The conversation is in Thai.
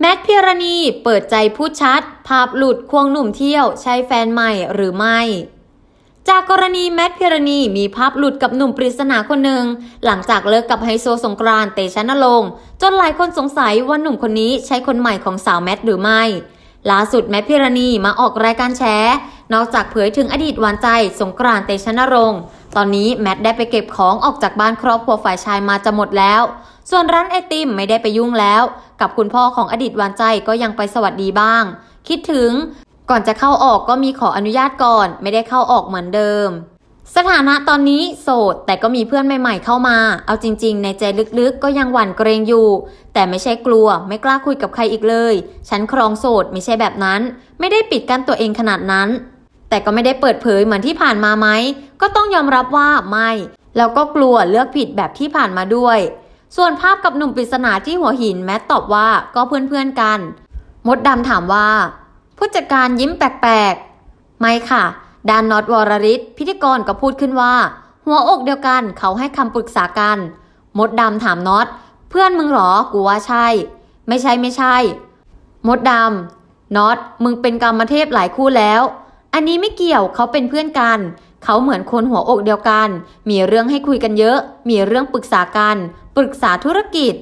แมทพิรณีเปิดใจพูดชัด ภาพหลุดควงหนุ่มเที่ยว ใช้แฟนใหม่หรือไม่ จากกรณีแมทพิรณีมีภาพหลุดกับหนุ่มปริศนาคนหนึ่ง หลังจากเลิกกับไฮโซสงกรานต์เตชะนรงค์จนหลายคนสงสัยว่าหนุ่มคนนี้ใช่คนใหม่ของสาวแมทหรือไม่ ล่าสุดแมทพิรณีมาออกรายการแชร์นอกจากเผยถึงอดีตหวานใจสงกรานต์เตชะนรงค์ ตอนนี้แมทได้ไปเก็บของออกจากบ้านครอบครัวฝ่ายชายมาจะหมดแล้ว ส่วนร้านไอติมไม่ได้ไปยุ่งแล้ว กับคุณพ่อของอดีตหวานใจก็ยังไปสวัสดีบ้าง คิดถึง ก่อนจะเข้าออกก็มีขออนุญาตก่อน ไม่ได้เข้าออกเหมือนเดิม สถานะตอนนี้โสด แต่ก็มีเพื่อนใหม่ๆเข้ามา เอาจริง ๆ ในใจลึกๆ ก็ยังหวั่นเกรงอยู่ แต่ไม่ใช่กลัว ไม่กล้าคุยกับใครอีกเลย ฉันครองโสดไม่ใช่แบบนั้น ไม่ได้ปิดกั้นตัวเองขนาดนั้น แต่ก็ไม่ได้เปิดเผยเหมือนที่ผ่านมาไหม ก็ต้องยอมรับว่าไม่ แล้วก็กลัวเลือกผิดแบบที่ผ่านมาด้วย ส่วนภาพกับหนุ่มปริศนาที่หัวหินแมทตอบว่าก็เพื่อนๆกัน มดดำถามว่า ผู้จัดการยิ้มแปลกๆ ไม่ค่ะ ด้านน็อตวรริศพิธีกรก็พูดขึ้นว่า หัวอกเดียวกันเขาให้คำปรึกษากัน มดดำถามน็อต เพื่อนมึงหรอ กูว่าใช่ ไม่ใช่ไม่ใช่ มดดำน็อตมึงเป็นกรรมเทพหลายคู่แล้ว อันนี้ไม่เกี่ยวเขาเป็นเพื่อนกัน เขาเหมือนคนหัวอกเดียวกัน มีเรื่องให้คุยกันเยอะ มีเรื่องปรึกษากัน ปรึกษาธุรกิจ